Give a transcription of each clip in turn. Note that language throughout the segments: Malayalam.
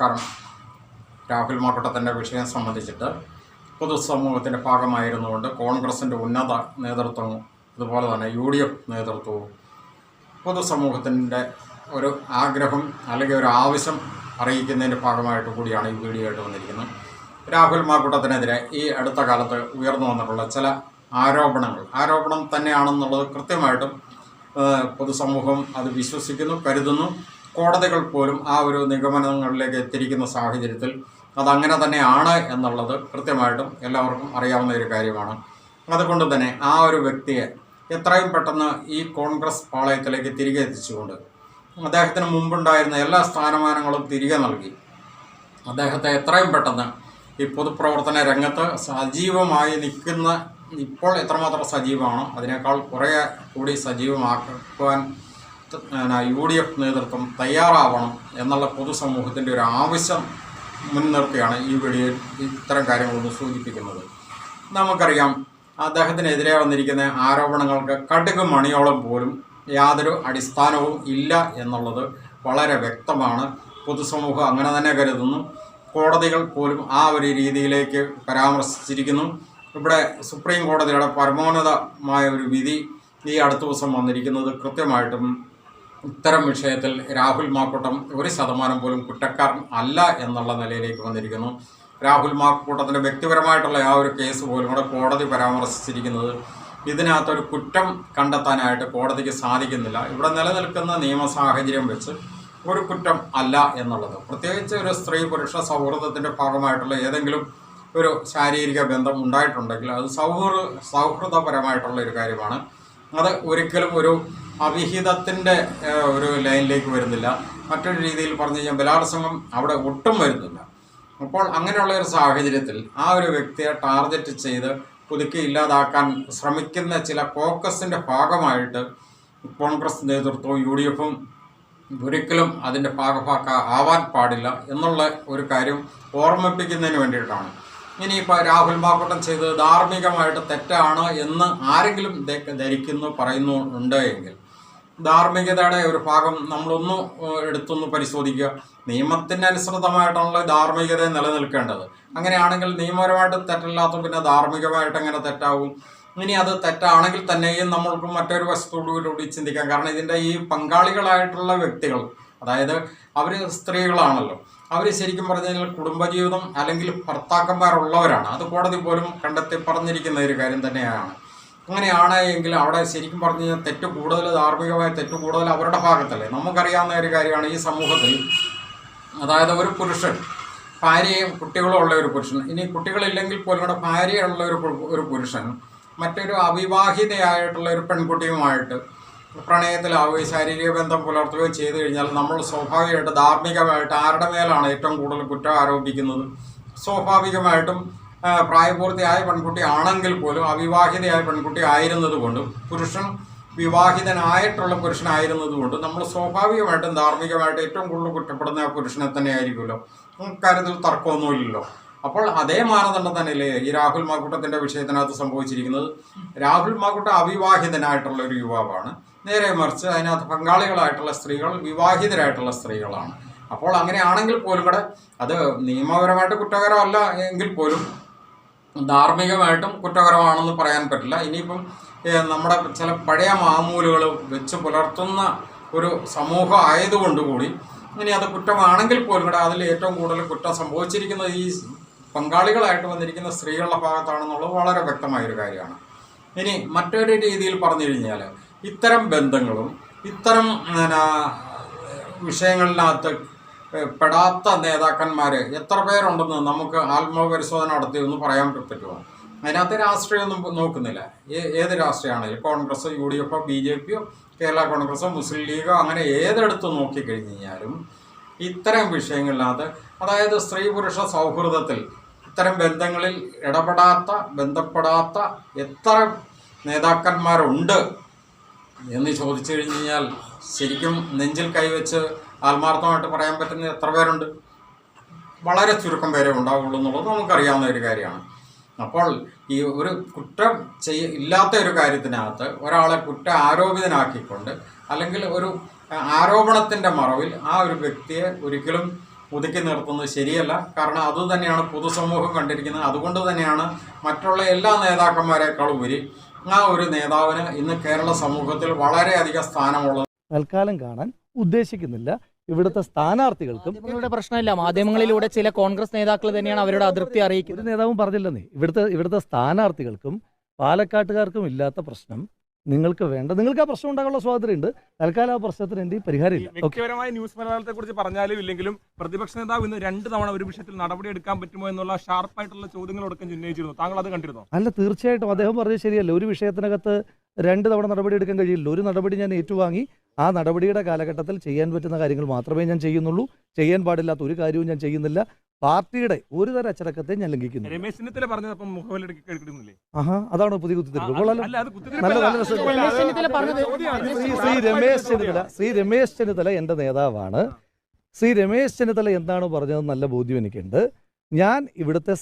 നമസ്കാരം. രാഹുൽ മാക്കട്ടത്തിന്റെ വിഷയം സംബന്ധിച്ചിട്ട് പൊതുസമൂഹത്തിന്റെ ഭാഗമായിരുന്നുകൊണ്ട് കോൺഗ്രസിന്റെ ഉന്നത നേതൃത്വവും അതുപോലെ തന്നെ യു ഡി എഫ് നേതൃത്വവും പൊതുസമൂഹത്തിന്റെ ഒരു ആഗ്രഹം അല്ലെങ്കിൽ ഒരു ആവശ്യം അറിയിക്കുന്നതിന്റെ ഭാഗമായിട്ട് കൂടിയാണ് ഈ വീഡിയോ ആയിട്ട് വന്നിരിക്കുന്നത്. രാഹുൽ മാക്കൂട്ടത്തിനെതിരെ ഈ അടുത്ത കാലത്ത് ഉയർന്നു വന്നിട്ടുള്ള ചില ആരോപണങ്ങൾ. ആരോപണം തന്നെയാണെന്നുള്ളത് കൃത്യമായിട്ടും പൊതുസമൂഹം അത് വിശ്വസിക്കുന്നു കരുതുന്നു. കോടതികൾ പോലും ആ ഒരു നിഗമനങ്ങളിലേക്ക് എത്തിയിരിക്കുന്ന സാഹചര്യത്തിൽ അതങ്ങനെ തന്നെയാണ് എന്നുള്ളത് കൃത്യമായിട്ടും എല്ലാവർക്കും അറിയാവുന്ന ഒരു കാര്യമാണ്. അതുകൊണ്ട് തന്നെ ആ ഒരു വ്യക്തിയെ എത്രയും പെട്ടെന്ന് ഈ കോൺഗ്രസ് പാളയത്തിലേക്ക് തിരികെ എത്തിച്ചുകൊണ്ട് അദ്ദേഹത്തിന് മുമ്പുണ്ടായിരുന്ന എല്ലാ സ്ഥാനമാനങ്ങളും തിരികെ നൽകി. അദ്ദേഹത്തെ എത്രയും പെട്ടെന്ന് ഈ പൊതുപ്രവർത്തന രംഗത്ത് സജീവമായി നിൽക്കുന്ന ഇപ്പോൾ എത്രമാത്രം സജീവമാണോ അതിനേക്കാൾ കുറേ കൂടി സജീവമാക്കുവാൻ യു ഡി എഫ് നേതൃത്വം തയ്യാറാവണം എന്നുള്ള പൊതുസമൂഹത്തിന്റെ ഒരു ആവശ്യം മുൻനിർത്തിയാണ് ഈ വീഡിയോയിൽ ഇത്തരം കാര്യങ്ങളൊന്ന് സൂചിപ്പിക്കുന്നത്. നമുക്കറിയാം അദ്ദേഹത്തിനെതിരെ വന്നിരിക്കുന്ന ആരോപണങ്ങൾക്ക് കടുക് മണിയോളം പോലും യാതൊരു അടിസ്ഥാനവും ഇല്ല എന്നുള്ളത് വളരെ വ്യക്തമാണ്. പൊതുസമൂഹം അങ്ങനെ തന്നെ കരുതുന്നു. കോടതികൾ പോലും ആ ഒരു രീതിയിലേക്ക് പരാമർശിച്ചിരിക്കുന്നു. ഇവിടെ സുപ്രീം കോടതിയുടെ പരമോന്നതമായ ഒരു വിധി ഈ അടുത്ത ദിവസം വന്നിരിക്കുന്നത് കൃത്യമായിട്ടും ഇത്തരം വിഷയത്തിൽ രാഹുൽ മാക്കൂട്ടം ഒരു ശതമാനം പോലും കുറ്റക്കാരൻ അല്ല എന്നുള്ള നിലയിലേക്ക് വന്നിരിക്കുന്നു. രാഹുൽ മാക്കൂട്ടത്തിന്റെ വ്യക്തിപരമായിട്ടുള്ള ആ ഒരു കേസ് പോലും കൂടെ കോടതി പരാമർശിച്ചിരിക്കുന്നത് ഇതിനകത്തൊരു കുറ്റം കണ്ടെത്താനായിട്ട് കോടതിക്ക് സാധിക്കുന്നില്ല. ഇവിടെ നിലനിൽക്കുന്ന നിയമ സാഹചര്യം വെച്ച് ഒരു കുറ്റം അല്ല എന്നുള്ളത്. പ്രത്യേകിച്ച് ഒരു സ്ത്രീ പുരുഷ സൗഹൃദത്തിന്റെ ഭാഗമായിട്ടുള്ള ഏതെങ്കിലും ഒരു ശാരീരിക ബന്ധം ഉണ്ടായിട്ടുണ്ടെങ്കിൽ അത് സൗഹൃദ സൗഹൃദപരമായിട്ടുള്ള ഒരു കാര്യമാണ്. അത് ഒരിക്കലും ഒരു അവിഹിതത്തിന്റെ ഒരു ലൈനിലേക്ക് വരുന്നില്ല. മറ്റൊരു രീതിയിൽ പറഞ്ഞു കഴിഞ്ഞാൽ ബലാത്സംഗം അവിടെ ഒട്ടും വരുന്നില്ല. അപ്പോൾ അങ്ങനെയുള്ള ഒരു സാഹചര്യത്തിൽ ആ ഒരു വ്യക്തിയെ ടാർഗറ്റ് ചെയ്ത് പുതുക്കി ഇല്ലാതാക്കാൻ ശ്രമിക്കുന്ന ചില കോക്കസിന്റെ ഭാഗമായിട്ട് കോൺഗ്രസ് നേതൃത്വവും യു ഡി എഫും ഒരിക്കലും അതിന്റെ ഭാഗഭാക്ക ആവാൻ പാടില്ല എന്നുള്ള ഒരു കാര്യം ഓർമ്മിപ്പിക്കുന്നതിന് വേണ്ടിയിട്ടാണ്. ഇനിയിപ്പോൾ രാഹുൽ മാക്കൂട്ടം ചെയ്തത് ധാർമ്മികമായിട്ട് തെറ്റാണ് എന്ന് ആരെങ്കിലും ധരിക്കുന്നു പറയുന്നു ഉണ്ട് എങ്കിൽ ധാർമ്മികതയുടെ ഒരു ഭാഗം നമ്മളൊന്ന് എടുത്തൊന്ന് പരിശോധിക്കുക. നിയമത്തിന് അനുസൃതമായിട്ടാണല്ലോ ധാർമ്മികത നിലനിൽക്കേണ്ടത്. അങ്ങനെയാണെങ്കിൽ നിയമപരമായിട്ട് തെറ്റല്ലാത്ത പിന്നെ ധാർമ്മികമായിട്ട് എങ്ങനെ തെറ്റാവും? ഇനി അത് തെറ്റാണെങ്കിൽ തന്നെയും നമ്മൾക്ക് മറ്റൊരു വശത്തോടുകൂടി ചിന്തിക്കാം. കാരണം ഇതിന്റെ ഈ പങ്കാളികളായിട്ടുള്ള വ്യക്തികൾ അതായത് അവർ സ്ത്രീകളാണല്ലോ. അവർ ശരിക്കും പറഞ്ഞു കഴിഞ്ഞാൽ കുടുംബജീവിതം അല്ലെങ്കിൽ ഭർത്താക്കന്മാരുള്ളവരാണ്. അത് കോടതി പോലും കണ്ടെത്തി പറഞ്ഞിരിക്കുന്ന ഒരു കാര്യം തന്നെയാണ്. അങ്ങനെയാണ് എങ്കിൽ അവിടെ ശരിക്കും പറഞ്ഞു കഴിഞ്ഞാൽ തെറ്റ് കൂടുതൽ ധാർമ്മികമായ തെറ്റ് കൂടുതൽ അവരുടെ ഭാഗത്തല്ലേ? നമുക്കറിയാവുന്ന ഒരു കാര്യമാണ് ഈ സമൂഹത്തിൽ. അതായത് ഒരു പുരുഷൻ ഭാര്യയും കുട്ടികളും ഉള്ള ഒരു പുരുഷൻ. ഇനി കുട്ടികളില്ലെങ്കിൽ പോലും കൂടെ ഭാര്യയുള്ള ഒരു ഒരു പുരുഷൻ മറ്റൊരു അവിവാഹിതയായിട്ടുള്ള ഒരു പെൺകുട്ടിയുമായിട്ട് പ്രണയത്തിലാവുകയും ശാരീരിക ബന്ധം പുലർത്തുകയും ചെയ്തു കഴിഞ്ഞാൽ നമ്മൾ സ്വാഭാവികമായിട്ട് ധാർമ്മികമായിട്ട് ആരുടെ മേലാണ് ഏറ്റവും കൂടുതൽ കുറ്റം ആരോപിക്കുന്നത്? സ്വാഭാവികമായിട്ടും പ്രായപൂർത്തിയായ പെൺകുട്ടി ആണെങ്കിൽ പോലും അവിവാഹിതയായ പെൺകുട്ടി ആയിരുന്നതുകൊണ്ടും പുരുഷൻ വിവാഹിതനായിട്ടുള്ള പുരുഷനായിരുന്നതുകൊണ്ടും നമ്മൾ സ്വാഭാവികമായിട്ടും ധാർമ്മികമായിട്ട് ഏറ്റവും കൂടുതൽ കുറ്റപ്പെടുന്ന ആ പുരുഷനെ തന്നെ ആയിരിക്കുമല്ലോ. കാര്യത്തിൽ തർക്കമൊന്നുമില്ലല്ലോ അപ്പോൾ അതേ മാനദണ്ഡം തന്നെയല്ലേ ഈ രാഹുൽ മാക്കൂട്ടത്തിന്റെ വിഷയത്തിനകത്ത് സംഭവിച്ചിരിക്കുന്നത്? രാഹുൽ മാക്കൂട്ട അവിവാഹിതനായിട്ടുള്ള ഒരു യുവാവാണ്. നേരെ മറിച്ച് അതിനകത്ത് പങ്കാളികളായിട്ടുള്ള സ്ത്രീകൾ വിവാഹിതരായിട്ടുള്ള സ്ത്രീകളാണ്. അപ്പോൾ അങ്ങനെയാണെങ്കിൽ പോലും കൂടെ അത് നിയമപരമായിട്ട് കുറ്റകരമല്ല എങ്കിൽ പോലും ധാർമ്മികമായിട്ടും കുറ്റകരമാണെന്ന് പറയാൻ പറ്റില്ല. ഇനിയിപ്പം നമ്മുടെ ചില പഴയ മാമൂലുകൾ വെച്ച് പുലർത്തുന്ന ഒരു സമൂഹം ആയതുകൊണ്ട് കൂടി ഇനി അത് കുറ്റമാണെങ്കിൽ പോലും കൂടെ അതിൽ ഏറ്റവും കൂടുതൽ കുറ്റം സംഭവിച്ചിരിക്കുന്നത് ഈ പങ്കാളികളായിട്ട് വന്നിരിക്കുന്ന സ്ത്രീകളുടെ ഭാഗത്താണെന്നുള്ളത് വളരെ വ്യക്തമായൊരു കാര്യമാണ്. ഇനി മറ്റൊരു രീതിയിൽ പറഞ്ഞു കഴിഞ്ഞാൽ ഇത്തരം ബന്ധങ്ങളും ഇത്തരം വിഷയങ്ങളിനകത്ത് പെടാത്ത നേതാക്കന്മാർ എത്ര പേരുണ്ടെന്ന് നമുക്ക് ആത്മപരിശോധന നടത്തി ഒന്ന് പറയാൻ പറ്റുമോ? അതിനകത്ത് രാഷ്ട്രീയമൊന്നും നോക്കുന്നില്ല. ഏത് രാഷ്ട്രീയമാണെങ്കിലും കോൺഗ്രസ് യു ഡി എഫോ ബി ജെ പിയോ കേരള കോൺഗ്രസോ മുസ്ലിം ലീഗോ അങ്ങനെ ഏതെടുത്ത് നോക്കിക്കഴിഞ്ഞ് കഴിഞ്ഞാലും ഇത്തരം വിഷയങ്ങളിനകത്ത് അതായത് സ്ത്രീ പുരുഷ സൗഹൃദത്തിൽ ഇത്തരം ബന്ധങ്ങളിൽ ഇടപെടാത്ത ബന്ധപ്പെടാത്ത എത്ര നേതാക്കന്മാരുണ്ട് എന്ന് ചോദിച്ചു കഴിഞ്ഞു കഴിഞ്ഞാൽ ശരിക്കും നെഞ്ചിൽ കൈവച്ച് ആത്മാർത്ഥമായിട്ട് പറയാൻ പറ്റുന്ന എത്ര പേരുണ്ട്? വളരെ ചുരുക്കം പേരെ ഉണ്ടാവുള്ളൂ എന്നുള്ളത് നമുക്കറിയാവുന്ന ഒരു കാര്യമാണ്. അപ്പോൾ ഈ ഒരു കുറ്റം ചെയ്യ ഇല്ലാത്ത ഒരു കാര്യത്തിനകത്ത് ഒരാളെ കുറ്റ ആരോപിതനാക്കിക്കൊണ്ട് അല്ലെങ്കിൽ ഒരു ആരോപണത്തിന്റെ മറവിൽ ആ ഒരു വ്യക്തിയെ ഒരിക്കലും ഒതുക്കി നിർത്തുന്നത് ശരിയല്ല. കാരണം അതുതന്നെയാണ് പൊതുസമൂഹം കണ്ടിരിക്കുന്നത്. അതുകൊണ്ട് തന്നെയാണ് മറ്റുള്ള എല്ലാ നേതാക്കന്മാരെക്കാൾ ഉപരി ആ ഒരു നേതാവിന് ഇന്ന് കേരള സമൂഹത്തിൽ വളരെയധികം സ്ഥാനമുള്ളത്. തൽക്കാലം കാണാൻ ഉദ്ദേശിക്കുന്നില്ല. ഇവിടുത്തെ സ്ഥാനാർത്ഥികൾക്കും നിങ്ങളുടെ പ്രശ്നമില്ല. മാധ്യമങ്ങളിലൂടെ ചില കോൺഗ്രസ് നേതാക്കൾ തന്നെയാണ് അവരുടെ അതൃപ്തി അറിയിക്കുന്നത്. ഒരു നേതാവും പറഞ്ഞില്ലെന്നേ. ഇവിടുത്തെ ഇവിടുത്തെ സ്ഥാനാർത്ഥികൾക്കും പാലക്കാട്ടുകാർക്കും ഇല്ലാത്ത പ്രശ്നം നിങ്ങൾക്ക് വേണ്ട. നിങ്ങൾക്ക് ആ പ്രശ്നം ഉണ്ടാകാനുള്ള സ്വാതന്ത്ര്യമുണ്ട്. തൽക്കാലം ആ പ്രശ്നത്തിന് എന്ത് പരിഹാരമില്ല. വ്യക്തിപരമായ ന്യൂസ് മലയാളത്തെ കുറിച്ച് പറഞ്ഞാലും ഇല്ലെങ്കിലും പ്രതിപക്ഷ നേതാവ് ഇന്ന് രണ്ട് തവണ ഒരു വിഷയത്തിൽ നടപടി എടുക്കാൻ പറ്റുമോ എന്നുള്ള ഷാർപ്പായിട്ടുള്ള ചോദ്യങ്ങളോടൊക്കെ ഉന്നയിച്ചിരുന്നു. താങ്കൾ അത് കണ്ടിരുന്നു? അല്ല തീർച്ചയായിട്ടും. അദ്ദേഹം പറഞ്ഞത് ശരിയല്ല. ഒരു വിഷയത്തിനകത്ത് രണ്ട് തവണ നടപടി എടുക്കാൻ കഴിയില്ല. ഒരു നടപടി ഞാൻ ഏറ്റുവാങ്ങി. ആ നടപടിയുടെ കാലഘട്ടത്തിൽ ചെയ്യാൻ പറ്റുന്ന കാര്യങ്ങൾ മാത്രമേ ഞാൻ ചെയ്യുന്നുള്ളൂ. ചെയ്യാൻ പാടില്ലാത്ത ഒരു കാര്യവും ഞാൻ ചെയ്യുന്നില്ല. പാർട്ടിയുടെ ഒരു തരം അച്ചടക്കത്തെ ഞാൻ ലംഘിക്കുന്നു. അതാണ് ആഹാ പുതിയ കുത്തിത്തിരിപ്പ്. രമേശ് ചെന്നിത്തല പറഞ്ഞത് ശ്രീ രമേശ് ചെന്നിത്തല ശ്രീ രമേശ് ചെന്നിത്തല എന്റെ നേതാവാണ്. ശ്രീ രമേശ് ചെന്നിത്തല എന്താണ് പറഞ്ഞത് നല്ല ബോധ്യം എനിക്കുണ്ട്. ഞാൻ ഇവിടുത്തെ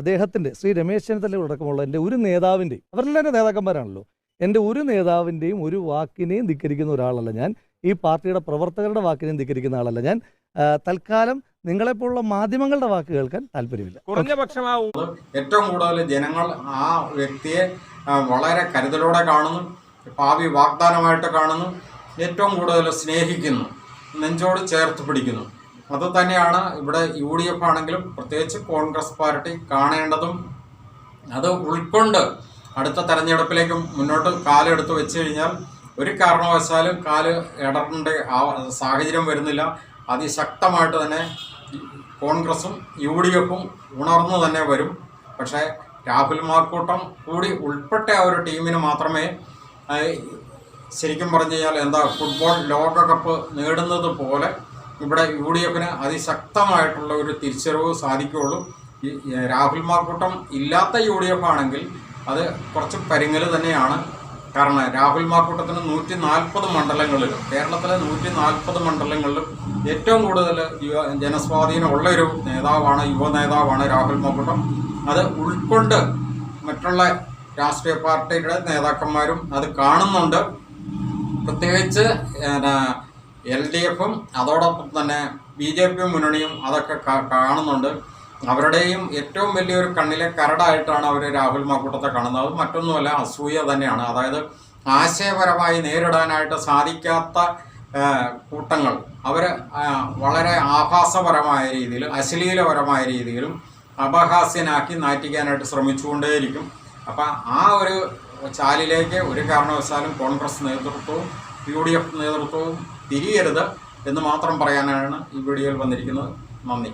അദ്ദേഹത്തിന്റെ ശ്രീ രമേശ് ചെന്നിത്തല അടക്കമുള്ള എന്റെ ഒരു നേതാവിന്റെ അവരെല്ലാം നേതാക്കന്മാരാണല്ലോ. എന്റെ ഒരു നേതാവിന്റെയും ഒരു വാക്കിനെയും ധിക്കരിക്കുന്ന ഒരാളല്ല ഞാൻ. ഈ പാർട്ടിയുടെ പ്രവർത്തകരുടെ വാക്കിനെയും ധിക്കരിക്കുന്ന ആളല്ല ഞാൻ. തൽക്കാലം നിങ്ങളെപ്പോലുള്ള മാധ്യമങ്ങളുടെ വാക്ക് കേൾക്കാൻ താല്പര്യമില്ല. കുറഞ്ഞ പക്ഷമാവും. ഏറ്റവും കൂടുതൽ ജനങ്ങൾ ആ വ്യക്തിയെ വളരെ കരുതലോടെ കാണുന്നു ഭാവി വാഗ്ദാനമായിട്ട് കാണുന്നു ഏറ്റവും കൂടുതൽ സ്നേഹിക്കുന്നു നെഞ്ചോട് ചേർത്ത് പിടിക്കുന്നു. അത് തന്നെയാണ് ഇവിടെ യു ഡി എഫ് ആണെങ്കിലും പ്രത്യേകിച്ച് കോൺഗ്രസ് പാർട്ടി കാണേണ്ടതും അത് ഉൾക്കൊണ്ട് അടുത്ത തെരഞ്ഞെടുപ്പിലേക്ക് മുന്നോട്ട് കാലെടുത്ത് വെച്ച് കഴിഞ്ഞാൽ ഒരു കാരണവശാലും കാൽ ഇടറേണ്ട സാഹചര്യം വരുന്നില്ല. അതിശക്തമായിട്ട് തന്നെ കോൺഗ്രസും യു ഡി എഫും ഉണർന്നു തന്നെ വരും. പക്ഷേ രാഹുൽ മാർക്കൂട്ടം കൂടി ഉൾപ്പെട്ട ആ ഒരു ടീമിന് മാത്രമേ ശരിക്കും പറഞ്ഞു കഴിഞ്ഞാൽ എന്താ ഫുട്ബോൾ ലോകകപ്പ് നേടുന്നത് പോലെ ഇവിടെ യു ഡി എഫിന് അതിശക്തമായിട്ടുള്ള ഒരു തിരിച്ചറിവ് സാധിക്കുകയുള്ളൂ. രാഹുൽ മാർക്കൂട്ടം ഇല്ലാത്ത യു ഡി എഫ് ആണെങ്കിൽ അത് കുറച്ച് പരിങ്ങൽ തന്നെയാണ്. കാരണം രാഹുൽ മാക്കൂട്ടത്തിന് നൂറ്റി നാൽപ്പത് മണ്ഡലങ്ങളിലും കേരളത്തിലെ നൂറ്റി നാൽപ്പത് മണ്ഡലങ്ങളിലും ഏറ്റവും കൂടുതൽ യുവ ജനസ്വാധീനമുള്ള ഒരു നേതാവാണ് യുവ നേതാവാണ് രാഹുൽ മാക്കൂട്ടം. അത് ഉൾക്കൊണ്ട് മറ്റുള്ള രാഷ്ട്രീയ പാർട്ടിയുടെ നേതാക്കന്മാരും അത് കാണുന്നുണ്ട്. പ്രത്യേകിച്ച് എൽ ഡി എഫും അതോടൊപ്പം തന്നെ ബി ജെ പി മുന്നണിയും അതൊക്കെ കാണുന്നുണ്ട്. അവരുടെയും ഏറ്റവും വലിയൊരു കണ്ണിലെ കരടായിട്ടാണ് അവർ രാഹുൽ മാക്കൂട്ടത്തെ കാണുന്നത്. മറ്റൊന്നുമല്ല അസൂയ തന്നെയാണ്. അതായത് ആശയപരമായി നേരിടാനായിട്ട് സാധിക്കാത്ത കൂട്ടങ്ങൾ. അവർ വളരെ ആഭാസപരമായ രീതിയിൽ അശ്ലീലപരമായ രീതിയിലും അപഹാസ്യനാക്കി നാറ്റിക്കാനായിട്ട് ശ്രമിച്ചുകൊണ്ടേയിരിക്കും. അപ്പം ആ ഒരു ചാലിലേക്ക് ഒരു കാരണവശാലും കോൺഗ്രസ് നേതൃത്വവും യു ഡി എഫ് നേതൃത്വവും തിരിയരുത് എന്ന് മാത്രം പറയാനാണ് ഈ വീഡിയോയിൽ വന്നിരിക്കുന്നത്. നന്ദി.